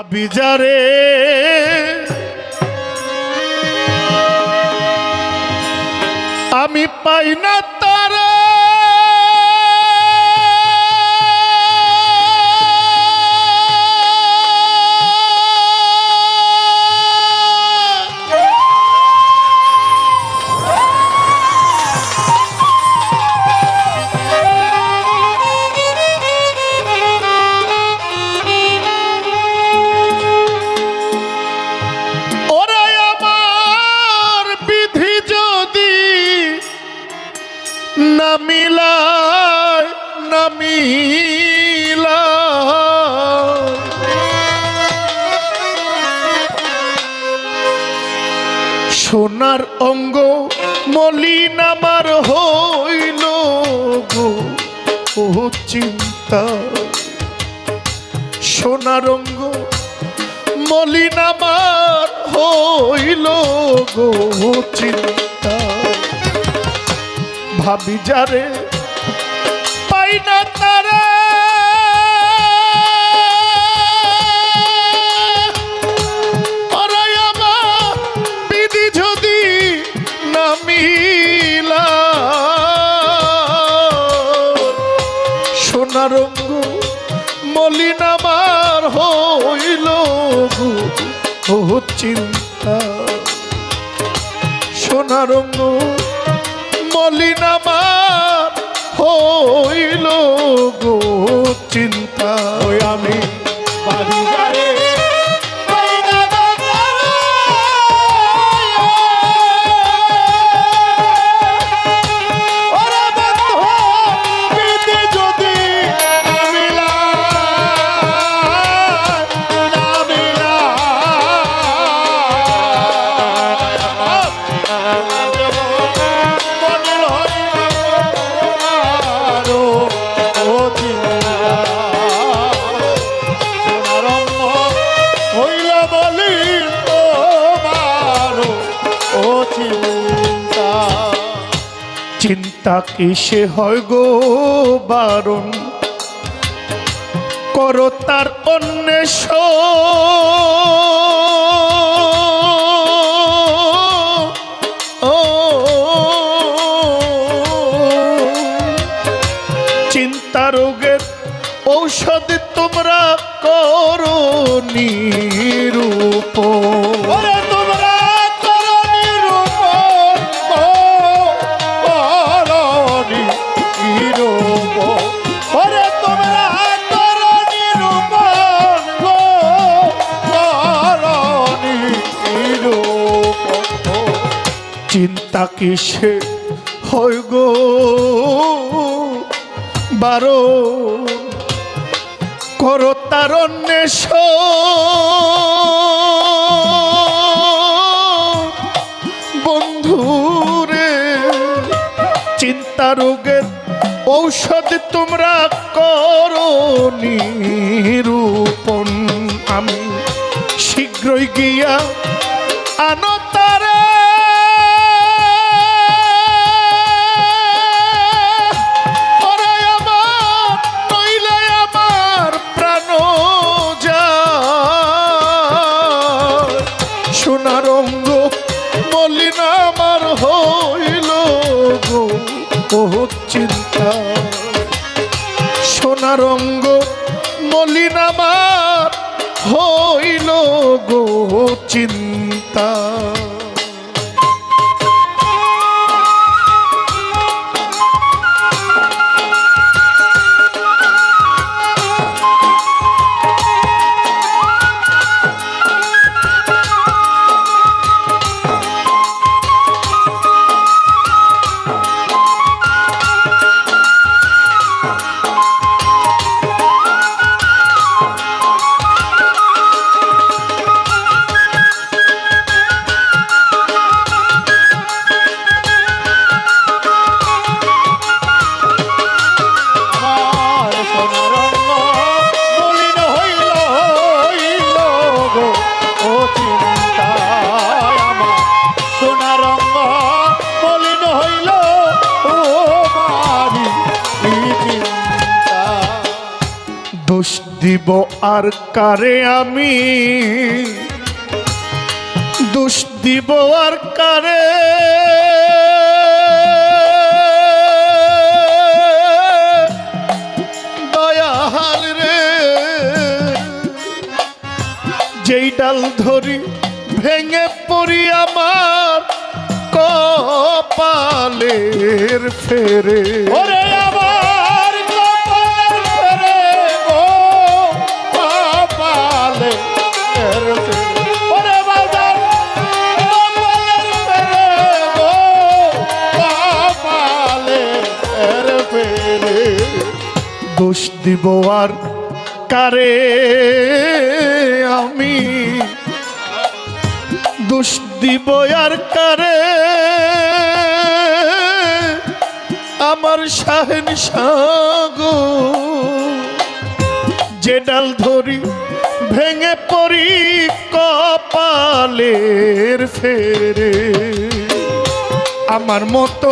আবিজারে আমি পাই না মলিন আমার হইল গো, ও চিন্তা। সোনার অঙ্গ মলিন আমার হইল গো চিন্তা। ভাবি যারে পাই না তারা ও চিন্তা। সোনার মলিনামার হইল গো চিন্তা। আমি বাড়ি চিন্তা সে হয় গো বারণ। করো তার অন্বেষ চিন্তা কিসে হয় গো। বারো, করো তার বন্ধুরে চিন্তা রোগের ঔষধ তোমরা করো নিরূপণ। আমি শীঘ্রই গিয়া আনো চিন্তা। সোনারঙ্গ মলিনামার হইল গো চিন্তা। দিব আর কারে আমি? দোষ দিব আর কারে? দয়াল রে, যেই ডাল ধরি ভেঙে পড়ি আমার কপালের ফেরে। ওরে দোষ দিব আর কারে? আমি দোষ দিব আর কারে? আমার শাহেন সাগো যে ডাল ধরি ভেঙে পড়ি কপালের ফেরে। আমার মতো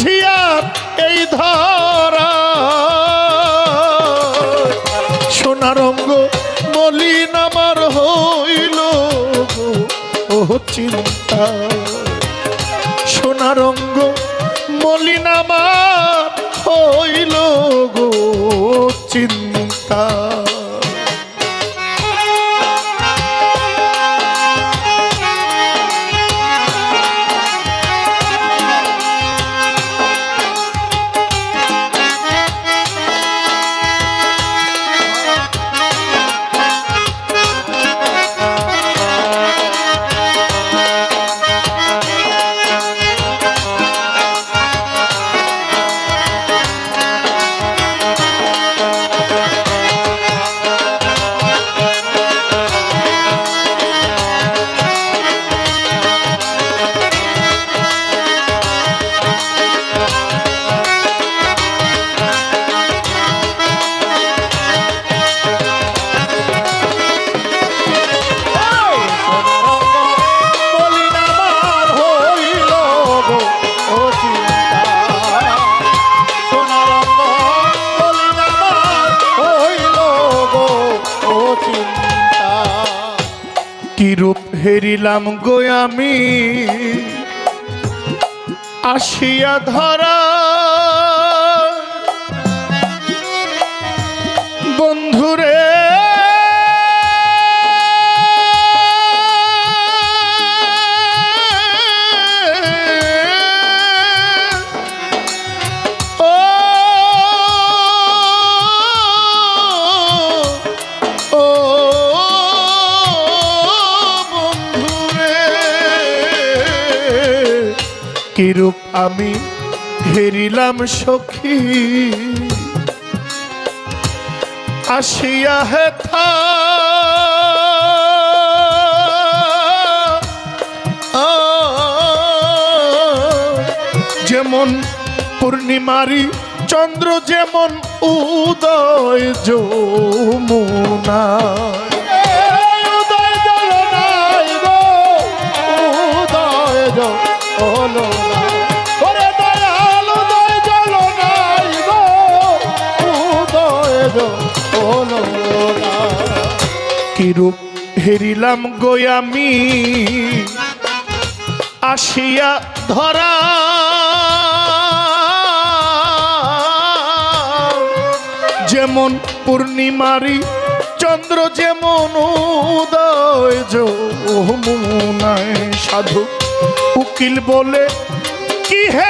বুঝিয়া এই ধরা। সোনারঙ্গ মলিন আমার হইল ও চিন্তা। সোনার অঙ্গ মলিন আমার হইল গো চিন্তা। কি রূপ হেরিলাম গো আমি? আসিয়া ধরা আমি হেরিলাম সখী। আসিয়া হেথা যেমন পূর্ণিমারি চন্দ্র যেমন উদয় যমুনা। হেরিলাম গোয়ামি আসিয়া ধরা। যেমন পূর্ণিমারি চন্দ্র যেমন উদয় সাধু উকিল বলে কি হেরিলাম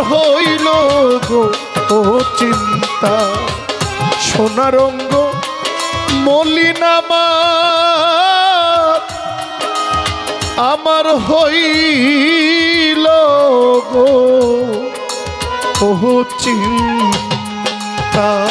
হইল গো, ও চিন্তা। সোনারঙ্গ মলিন আমার। আমার হইল গো, ও চিন্তা।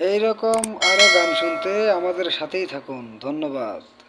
এইরকম আরও গান শুনতে আমাদের সাথেই থাকুন। ধন্যবাদ।